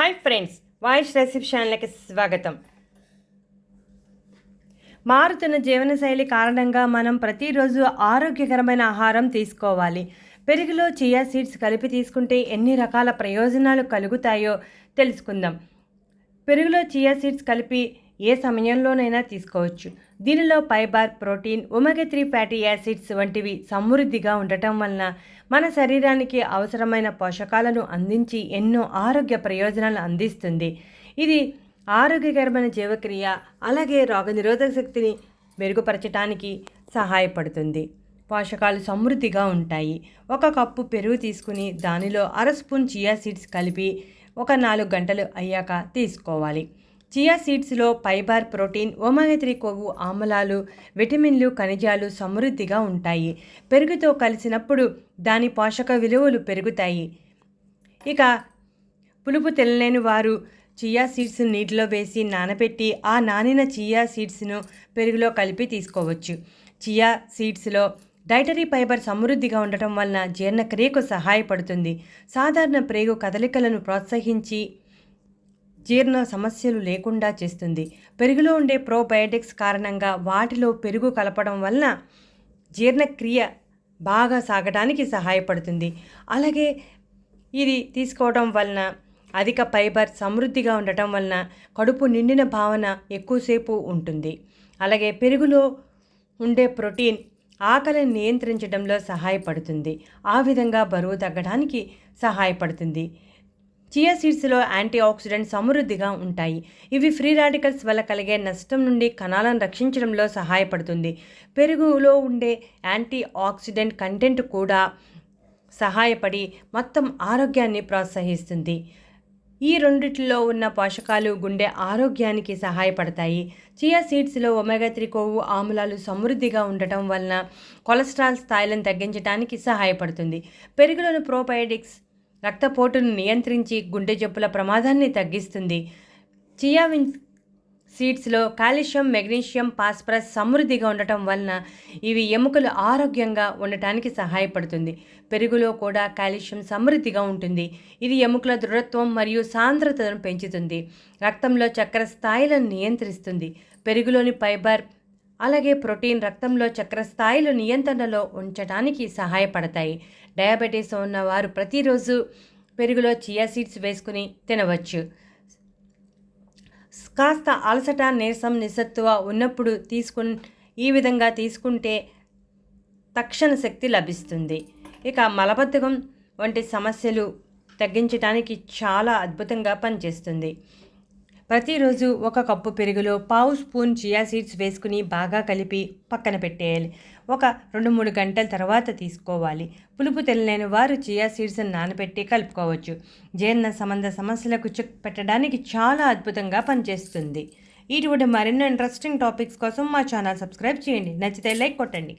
Hi friends voice recipe స్వాగతం మారుతున్న జీవనశైలి కారణంగా మనం ప్రతిరోజు ఆరోగ్యకరమైన ఆహారం తీసుకోవాలి. పెరుగులో చియా సీడ్స్ కలిపి తీసుకుంటే ఎన్ని రకాల ప్రయోజనాలు కలుగుతాయో తెలుసుకుందాం. పెరుగులో చియా సీడ్స్ కలిపి ఏ సమయంలోనైనా తీసుకోవచ్చు. దీనిలో fibre protein omega three fatty acids వంటివి సమృద్ధిగా ఉండటం వలన మన శరీరానికి అవసరమైన పోషకాలను అందించి ఎన్నో ఆరోగ్య ప్రయోజనాలు అందిస్తుంది. ఇది ఆరోగ్యకరమైన జీవక్రియ అలాగే రోగనిరోధక శక్తిని మెరుగుపరచడానికి సహాయపడుతుంది. పోషకాలు సమృద్ధిగా ఉంటాయి. ఒక కప్పు పెరుగు తీసుకుని దానిలో అర స్పూన్ చియా సీడ్స్ కలిపి ఒక నాలుగు గంటలు అయ్యాక తీసుకోవాలి. చియా సీడ్స్లో ఫైబర్ ప్రోటీన్ ఒమేగా త్రీ కొవ్వు ఆమ్లాలు విటమిన్లు ఖనిజాలు సమృద్ధిగా ఉంటాయి. పెరుగుతో కలిసినప్పుడు దాని పోషక విలువలు పెరుగుతాయి. ఇక పులుపు తెల్లలేని వారు చియా సీడ్స్ నీటిలో వేసి నానబెట్టి ఆ నానిన చియా సీడ్స్ను పెరుగులో కలిపి తీసుకోవచ్చు. చియా సీడ్స్లో డైటరీ ఫైబర్ సమృద్ధిగా ఉండటం వలన జీర్ణక్రియకు సహాయపడుతుంది. సాధారణ ప్రేగు కదలికలను ప్రోత్సహించి జీర్ణ సమస్యలు లేకుండా చేస్తుంది. పెరుగులో ఉండే ప్రోబయోటిక్స్ కారణంగా వాటిలో పెరుగు కలపడం వలన జీర్ణక్రియ బాగా సాగడానికి సహాయపడుతుంది. అలాగే ఇది తీసుకోవడం వలన అధిక ఫైబర్ సమృద్ధిగా ఉండటం వలన కడుపు నిండిన భావన ఎక్కువసేపు ఉంటుంది. అలాగే పెరుగులో ఉండే ప్రోటీన్ ఆకలిని నియంత్రించడంలో సహాయపడుతుంది. ఆ విధంగా బరువు తగ్గడానికి సహాయపడుతుంది. చియా సీడ్స్లో యాంటీ ఆక్సిడెంట్ సమృద్ధిగా ఉంటాయి. ఇవి ఫ్రీ రాడికల్స్ వల్ల కలిగే నష్టం నుండి కణాలను రక్షించడంలో సహాయపడుతుంది. పెరుగులో ఉండే యాంటీ ఆక్సిడెంట్ కంటెంట్ కూడా సహాయపడి మొత్తం ఆరోగ్యాన్ని ప్రోత్సహిస్తుంది. ఈ రెండిట్లో ఉన్న పోషకాలు గుండె ఆరోగ్యానికి సహాయపడతాయి. చియా సీడ్స్లో ఒమెగా త్రీ కొవ్వు ఆమ్లాలు సమృద్ధిగా ఉండటం వలన కొలెస్ట్రాల్ స్థాయిలను తగ్గించడానికి సహాయపడుతుంది. పెరుగులోని ప్రోబయోటిక్స్ రక్తపోటును నియంత్రించి గుండె జబ్బుల ప్రమాదాన్ని తగ్గిస్తుంది. చియావిన్ సీడ్స్లో కాల్షియం మెగ్నీషియం పాస్పరస్ సమృద్ధిగా ఉండటం వలన ఇవి ఎముకలు ఆరోగ్యంగా ఉండటానికి సహాయపడుతుంది. పెరుగులో కూడా కాల్షియం సమృద్ధిగా ఉంటుంది. ఇది ఎముకల దృఢత్వం మరియు సాంద్రతను పెంచుతుంది. రక్తంలో చక్కెర స్థాయిలను నియంత్రిస్తుంది. పెరుగులోని ఫైబర్ అలాగే ప్రోటీన్ రక్తంలో చక్కెర స్థాయిలు నియంత్రణలో ఉంచడానికి సహాయపడతాయి. డయాబెటీస్ ఉన్నవారు ప్రతిరోజు పెరుగులో చియా సీడ్స్ వేసుకుని తినవచ్చు. కాస్త అలసట నీరసం నిస్సత్తువ ఉన్నప్పుడు తీసుకుని ఈ విధంగా తీసుకుంటే తక్షణ శక్తి లభిస్తుంది. ఇక మలబద్ధకం వంటి సమస్యలు తగ్గించడానికి చాలా అద్భుతంగా పనిచేస్తుంది. ప్రతిరోజు ఒక కప్పు పెరుగులో పావు స్పూన్ చియా సీడ్స్ వేసుకుని బాగా కలిపి పక్కన పెట్టేయాలి. ఒక రెండు మూడు గంటల తర్వాత తీసుకోవాలి. పులుపు తెలియని వారు చియా సీడ్స్ని నానబెట్టి కలుపుకోవచ్చు. జీర్ణ సంబంధ సమస్యలకు చెక్ పెట్టడానికి చాలా అద్భుతంగా పనిచేస్తుంది. ఇటువంటి మరెన్నో ఇంట్రెస్టింగ్ టాపిక్స్ కోసం మా ఛానల్ సబ్స్క్రైబ్ చేయండి. నచ్చితే లైక్ కొట్టండి.